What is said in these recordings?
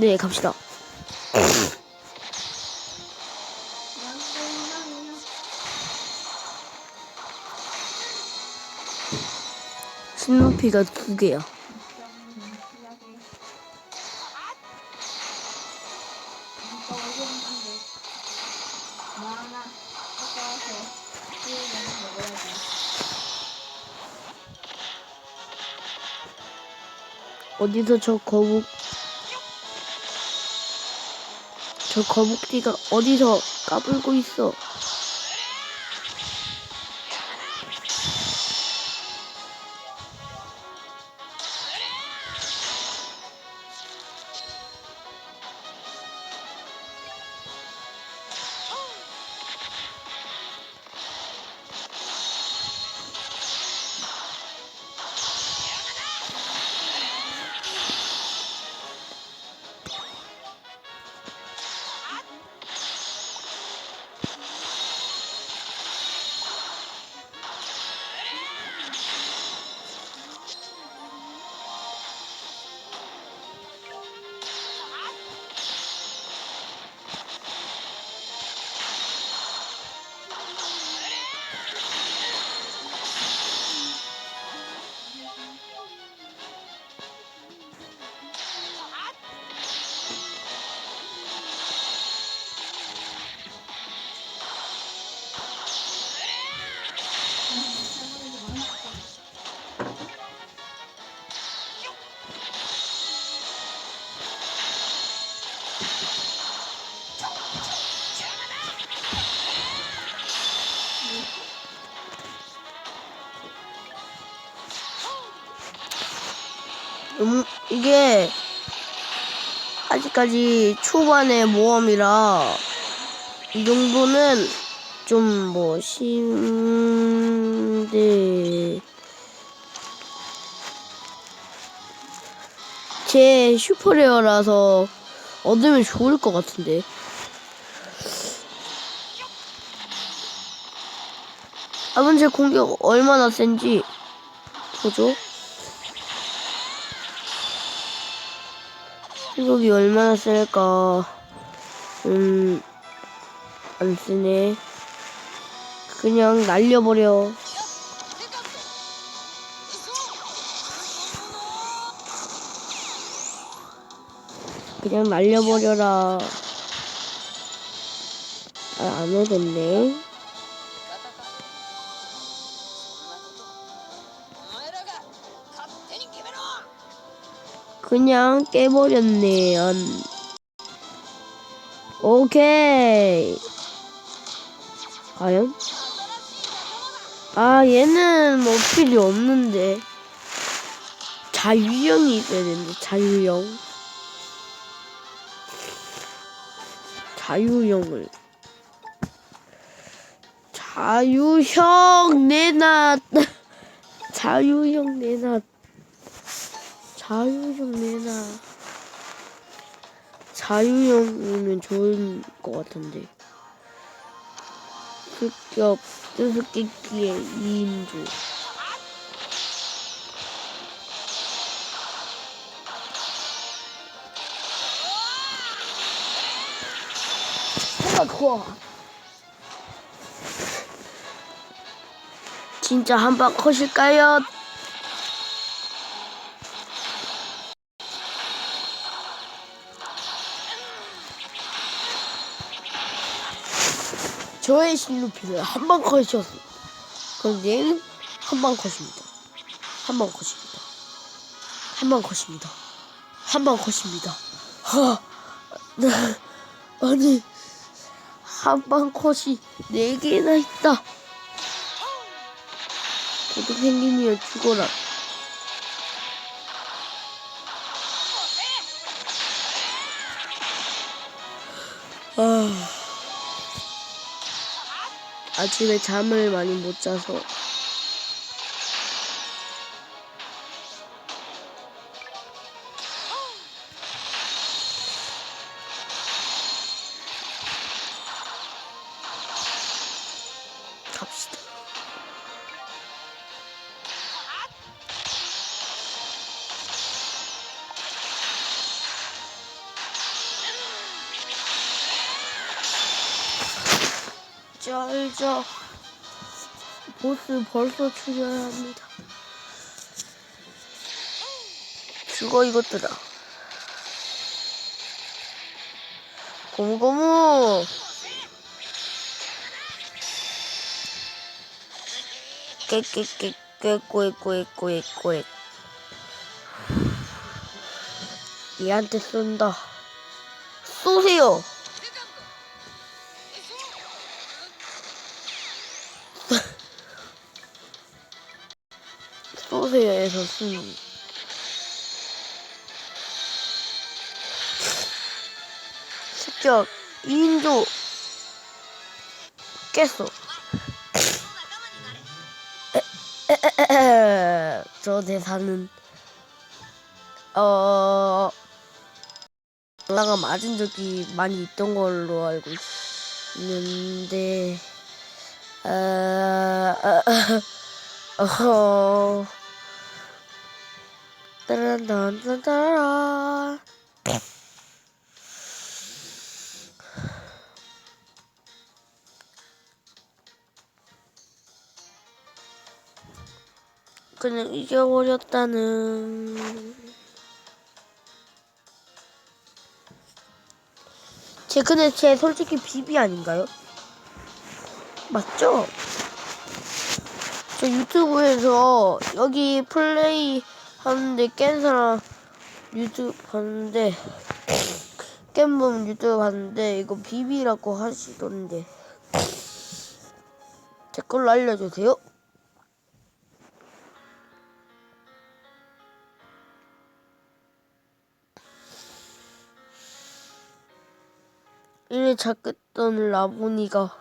네, 갑시다. 스누피가 두 개야. 어디서 저 거북 저 거북띠가 어디서 까불고 있어? 음, 이게 아직까지 초반의 모험이라 이 정도는 좀 뭐 심대 제 슈퍼레어라서 얻으면 좋을 것 같은데 아버지 공격 얼마나 센지 보죠. 생각이 얼마나 셀까? 음, 안 쓰네. 그냥 날려버려. 그냥 날려버려라. 아, 안 오던데. 그냥 깨버렸네요. 오케이. 과연? 아, 얘는 뭐 필요 없는데. 자유형이 있어야 되는데, 자유형. 자유형을. 자유형 내놔. 자유형 내놔. 자유형 내놔. 자유형이면 좋을 것 같은데. 습격 수수께끼의 2인조. 생각 좋아. 진짜 한방 컷일까요? 저의 실루피는 한 방 컷이었어. 그럼 얘는 한 방 컷입니다. 한 방 컷입니다. 한 방 컷입니다. 한 방 컷입니다. 하, 나, 아니, 한 방 컷이 네 개나 있다. 도둑생김이여 죽어라. 아. 아침에 잠을 많이 못 자서 알죠 알죠? 보스 벌써 죽여야 합니다. 죽어 이것들아. 고무고무! 깨깨깨깨꼬액꼬액꼬액꼬액 얘한테 쏜다. 쏘세요 에서 쓴 습격 2인조 깼어. 저 대사는 어 올라가 맞은 적이 많이 있던 걸로 알고 있는데 어, 어, 어, 따란딴딴따라 그냥 이겨버렸다는 제 근데 제 솔직히 비비 아닌가요? 맞죠? 저 유튜브에서 여기 플레이 하는데 깬 사람 유튜브 봤는데 깬분 유튜브 봤는데 이거 비비라고 하시던데 댓글로 알려주세요. 이래 작겠던 라보니가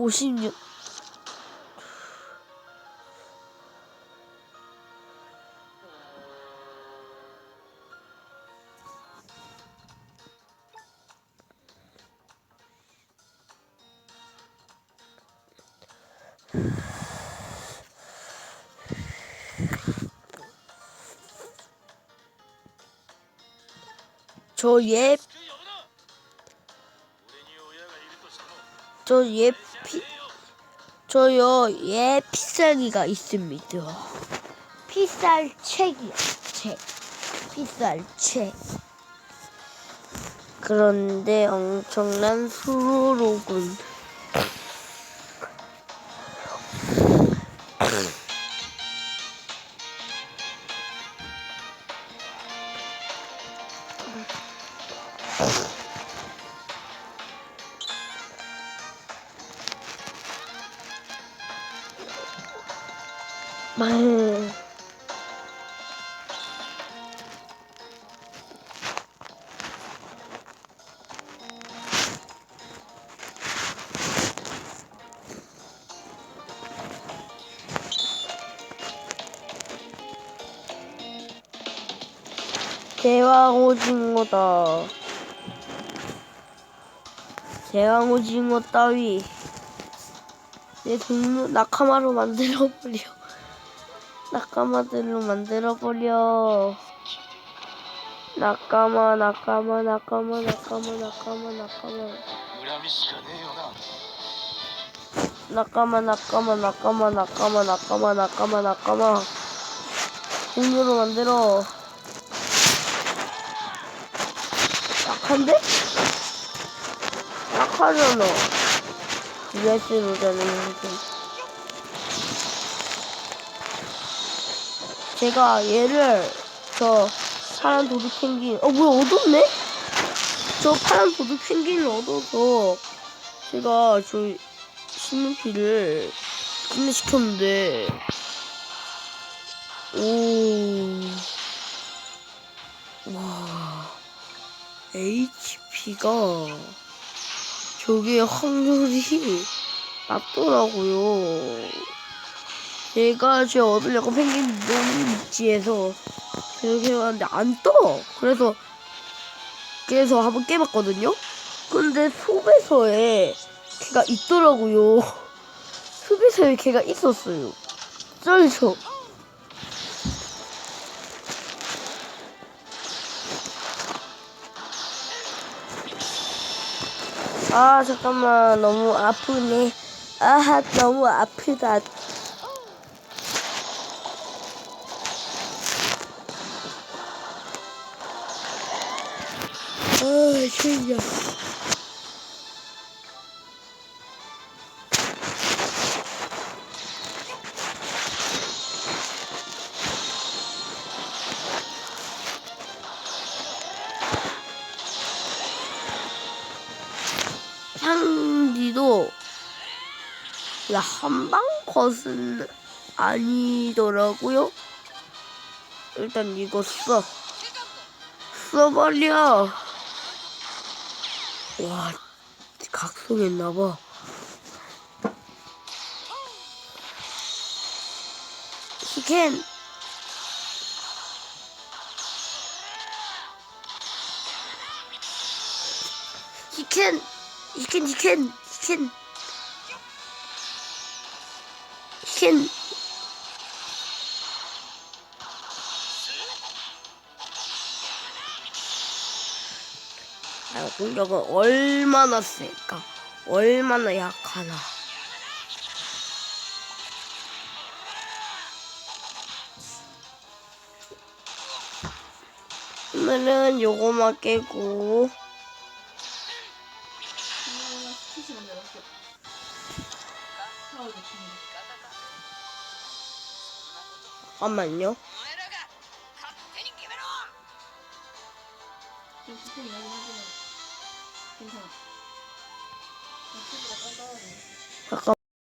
오십육. 저얘 저얘 피, 저요 얘 피살기가 있습니다. 피살 책이요, 책. 피살 책. 그런데 엄청난 수로로군. 말. 대왕 오징어다. 대왕 오징어 따위 내 동료 낙하마로 만들어버려. 낙가마들로 만들어버려. 낙가마, 낙가마, 낙가마, 낙가마, 낙가마, 낙가마. 낙가마, 낙가마, 낙가마, 낙가마, 낙가마, 낙가마, 낙가마. 공유로 만들어. 약한데? 약하잖아. US로 되는 거지. 제가 얘를 저 파란 도둑 펭귄 어 뭐야 얻었네? 저 파란 도둑 펭귄을 얻어서 제가 저 스누피를 진화시켰는데 오. 와. HP가 저게 확률이 낮더라고요. 제가 제 얻으려고 펭귄 입지해서 이렇게 해봤는데 안 떠. 그래서 그래서 한번 깨봤거든요. 근데 소배서에 걔가 있더라고요. 소배서에 걔가 있었어요. 쩔죠. 아 잠깐만 너무 아프네. 아 너무 아프다. 아 진짜. 향기도 한방 컷은 아니더라고요. 일단 이거 써. 써버려. 와, 각성했나봐. 히켄. 히켄. 히켄, 히켄, 히켄. 히 켄. 아, 공격은 얼마나 셀까? 얼마나 약하나? 오늘은 요거만 깨고 잠깐만요.